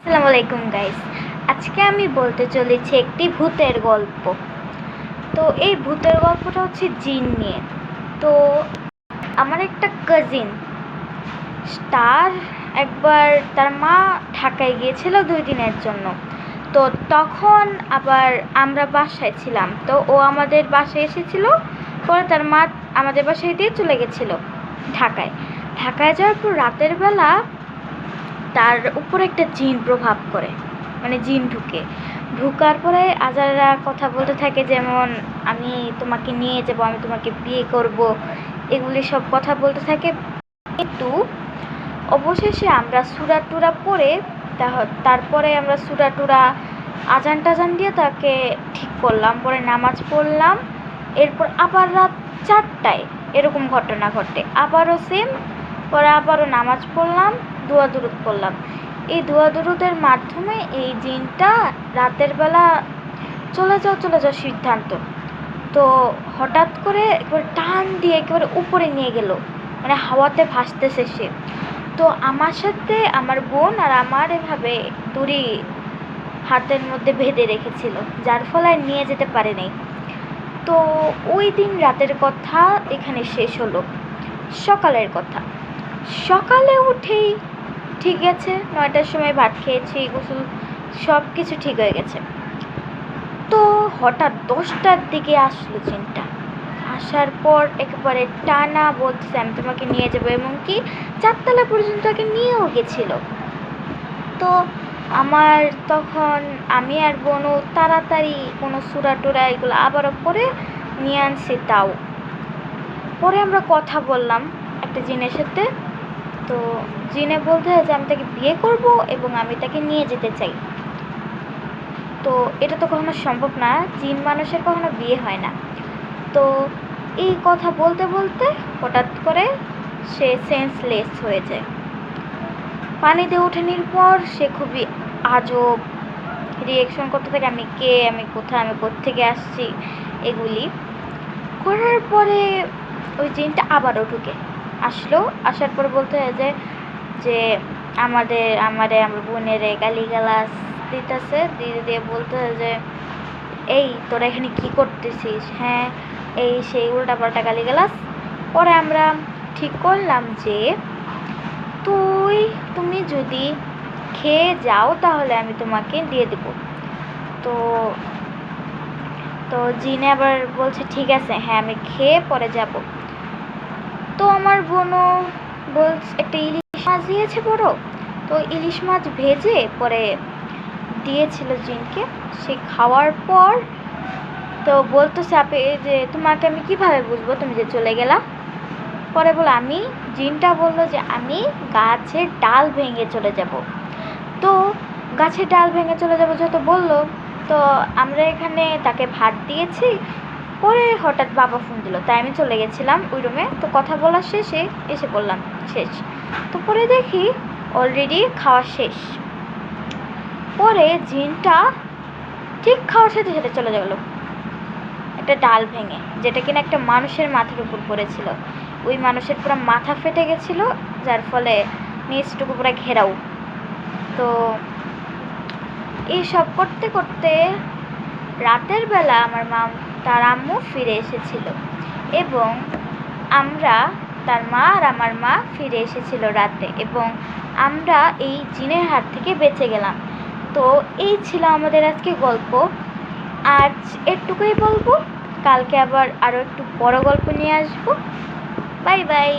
আসসালামু আলাইকুম গাইস আজকে আমি বলতে চলেছি একটি ভূতের গল্প। তো এই ভূতের গল্পটা হচ্ছে জিন নিয়ে। তো আমার একটা কাজিন তার একবার তার মা ঢাকায় গিয়েছিল দুই দিনের জন্য। তো তখন আবার আমরা বাসায় ছিলাম। তো ও আমাদের বাসায় এসেছিল, পরে তার মা আমাদের বাসায় দিয়ে চলে গেছিল ঢাকায়। ঢাকায় যাওয়ার পর রাতের বেলা তার উপরে একটা জিন প্রভাব করে। মানে জিন ঢুকে। ঢুকার পরে আজাররা কথা বলতে থাকে যেমন, আমি তোমাকে নিয়ে যাব, আমি তোমাকে বিয়ে করব। এগুলি সব কথা বলতে থাকে। কিন্তু অবশেষে আমরা সুরা টুরা তা- তারপরে আমরা সুরা টুরা আজান টাজান দিয়ে তাকে ঠিক করলাম, পরে নামাজ পড়লাম। এরপর আবার রাত চারটায় এরকম ঘটনা ঘটে। আবারও সেম পরে আবারও নামাজ পড়লাম, দোয়া দুরুদ পড়লাম। এই দোয়া দুরুদের মাধ্যমে এই জিনটা রাতের বেলা চলে যাও চলে যাও সিদ্ধান্ত। তো হঠাৎ করে একবার টান দিয়ে একেবারে উপরে নিয়ে গেল মানে হাওয়াতে ভাসতেছে সে। তো আমার সাথে আমার বোন আর আমার এভাবে দড়ি হাতের মধ্যে বেঁধে রেখেছিল, যার ফলে নিয়ে যেতে পারে নাই। তো ওই দিন রাতের কথা এখানে শেষ হলো, সকালের কথা। সকালে উঠেই ঠিক আছে নয়টার সময় ভাত খেয়েছি, গোসল সব কিছু ঠিক হয়ে গেছে। তো হঠাৎ দশটার দিকে আসলো চিনটা আসার পর একেবারে টানা বলতেছে আমি তোমাকে নিয়ে যাব, এমনকি চারতলা পর্যন্ত তাকে নিয়েও গেছিল। তো আমার তখন আমি আর বোনও তাড়াতাড়ি কোনো সুরা টুরা এগুলো আবারও পরে নিয়ে আনছি তাও। পরে আমরা কথা বললাম একটা জিনের সাথে। তো জিনে বলতে হয় যে আমি তাকে বিয়ে করব এবং আমি তাকে নিয়ে যেতে চাই। তো এটা তো কখনো সম্ভব না, জিন মানুষের কখনো বিয়ে হয় না। তো এই কথা বলতে বলতে হঠাৎ করে সে সেন্সলেস হয়ে যায়। পানিতে ওঠানির পর সে খুবই আজব। রিয়েকশন করতে থাকে, আমি কে, আমি কোথায়, আমি কোত্থেকে আসছি, এগুলি। করার পরে ওই জিনটা আবারও ঢুকে। আসলো, আসার পর বলতে হয় যে যে আমাদের, আমারে, আমার বোনের গালি গালাস দিতেছে, দিয়ে দিয়ে বলতে হয় যে, এই, তোরা এখানে কি করতেছিস? হ্যাঁ এই সেই উল্টাপাল্টা গালি গালাস পরে আমরা ঠিক করলাম যে, তুই, তুমি যদি খেয়ে যাও, তাহলে আমি তোমাকে দিয়ে দেব। তো তো জিনে আবার বলছে, ঠিক আছে হ্যাঁ আমি খেয়ে পরে যাব। তো আমার বোনও বলছে, একটা ইলিশ মাছ দিয়েছে বড়, তো ইলিশ মাছ ভেজে পরে দিয়েছিল জিনকে। সে খাওয়ার পর তো বলতেছে আপে যে তোমাকে আমি কীভাবে বুঝব তুমি যে চলে গেলা? পরে বলো, আমি জিনটা বলল যে, আমি গাছের ডাল ভেঙে চলে যাব। তো গাছের ডাল ভেঙে চলে যাব যত বলল, তো আমরা এখানে তাকে ভাত দিয়েছি। পরে হঠাৎ বাবা ফোন দিল, তাই আমি চলে গেছিলাম ওই রুমে তো কথা বলার শেষে এসে বললাম, শেষ। তো পরে দেখি অলরেডি খাওয়া শেষ। পরে জিনটা ঠিক খাওয়ার সাথে সাথে চলে গেলো। একটা ডাল ভেঙে, যেটা কিনা একটা মানুষের মাথার উপর পড়েছিল। ওই মানুষের পুরো মাথা ফেটে গেছিল, যার ফলে নিচটুকু পুরো ঘেরাও। তো এইসব করতে করতে রাতের বেলা আমার মা তার আম্মু ফিরে এসেছিল। এবং আমরা তার মা আর আমার মা ফিরে এসেছিল রাতে এবং আমরা এই জিনের হাত থেকে বেঁচে গেলাম। তো এই ছিল আমাদের আজকে গল্প। আজ একটুকুই বলব। কালকে আবার আরও একটু বড় গল্প নিয়ে আসব। Bye bye.